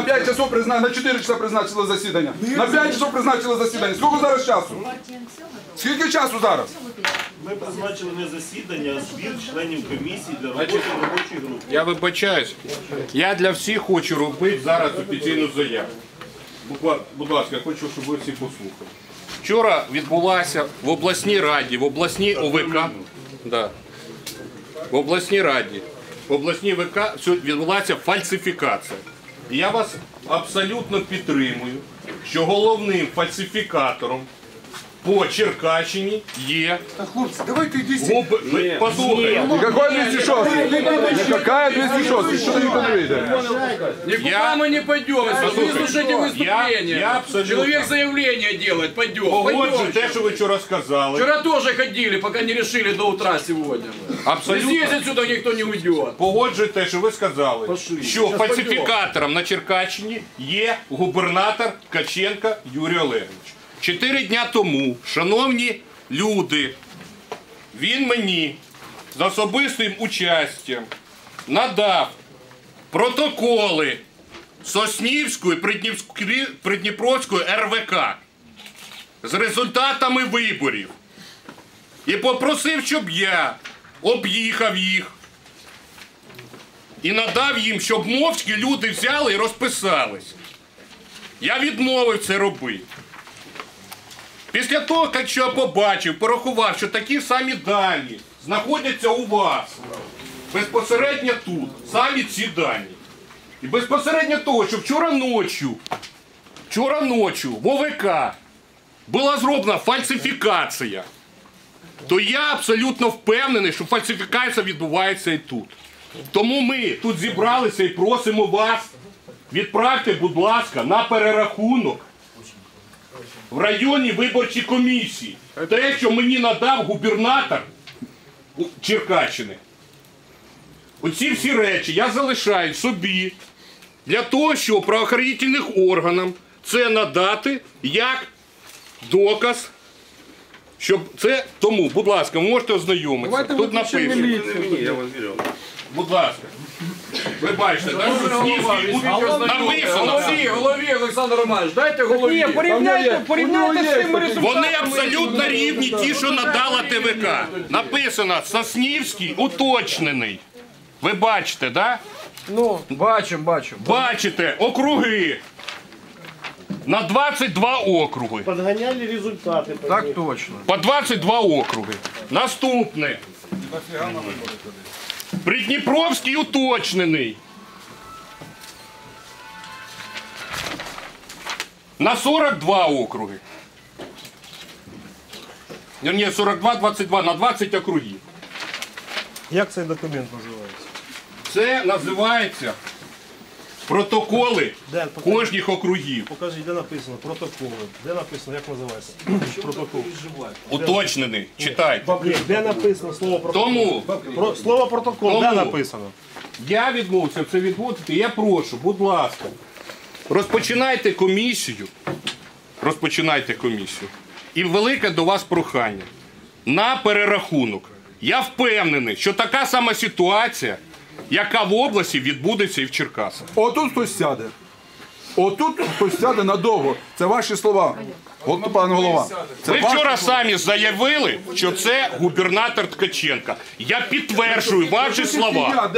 на 5 часов призна... на 4 часа призначили засідання. На 5 часов призначили засідання. Скільки зараз часу? Скільки часу зараз? Ми призначили не засідання, а збір членів комісії для роботи робочої групи. Я вибачаюсь. Я для всіх хочу робити зараз офіційну заяву. Будь ласка, я хочу, щоб ви всі послухали. Вчора відбулася в обласній раді, в обласній ОВК. Да. В обласній раді, в обласній ВК відбулася фальсифікація. Я вас абсолютно підтримую, що головним фальсифікатором по Черкащині є Хлопці, давайте йдіть. губ... Послухайте. Какой 206? Какая 206? Что никто не видит? Никуда Я- мы не пойдем, если вы Послушайте, слушаете выступление. я- я абсолютно- Человек заявление делает, пойдем. Погоджу пойдем. те, що ви вчора сказали. Вчера тоже ходили, пока не решили до утра сегодня. Абсолютно. Здесь отсюда никто не уйдет. Погоджую те, що ви сказали, Пошли. що Щас фальсифікатором на Черкащині є губернатор Ткаченка Юрій Олегович. Чотири дня тому, шановні люди, він мені з особистим участям надав протоколи Соснівської Придніпровської РВК з результатами виборів і попросив, щоб я об'їхав їх і надав їм, щоб мовчки люди взяли і розписались. Я відмовив це робити. Після того, як я побачив, порахував, що такі самі дані знаходяться у вас, безпосередньо тут, самі ці дані. І безпосередньо того, що вчора ночі, вчора ночі в ОВК була зроблена фальсифікація, то я абсолютно впевнений, що фальсифікація відбувається і тут. Тому ми тут зібралися і просимо вас, відправте, будь ласка, на перерахунок в районній виборчій комісії. Те, що мені надав губернатор Черкащини. Оці всі речі я залишаю собі для того, щоб правоохоронительним органам це надати як доказ. Щоб це тому, будь ласка, можете ознайомитися. Тут написано. Будь ласка. Ви бачите, так? Соснівський, написано. Голові, голові, Олександр Романович, дайте голові. Порівняйте, порівняйте з тими результатами. Вони абсолютно рівні, ті, що надала ТВК. Написано Соснівський уточнений. Ви бачите, так? Ну, бачим, бачим. Бачите, округи. На 22 округи. Подганяли результати. Так точно. По 22 округи. Наступне. Придніпровський уточнений. На 42 округи. Ні, 42, 22, на 20 округів. Як цей документ називається? Це називається протоколи Де? кожних округів. Покажіть, де написано протоколи. Де написано, як називається? Протокол. Уточнений. Читайте. Де написано слово протокол? Тому Про, слово протокол, де написано? Я відмовився це відводити. Я прошу, будь ласка, розпочинайте комісію. Розпочинайте комісію. І велике до вас прохання на перерахунок. Я впевнений, що така сама ситуація, яка в області відбудеться і в Черкасах. Отут хтось сяде. Отут хтось сяде надовго. Це ваші слова. От, пан голова. Це Ви вчора слова. самі заявили, що це губернатор Ткаченка. Я підтверджую ваші слова.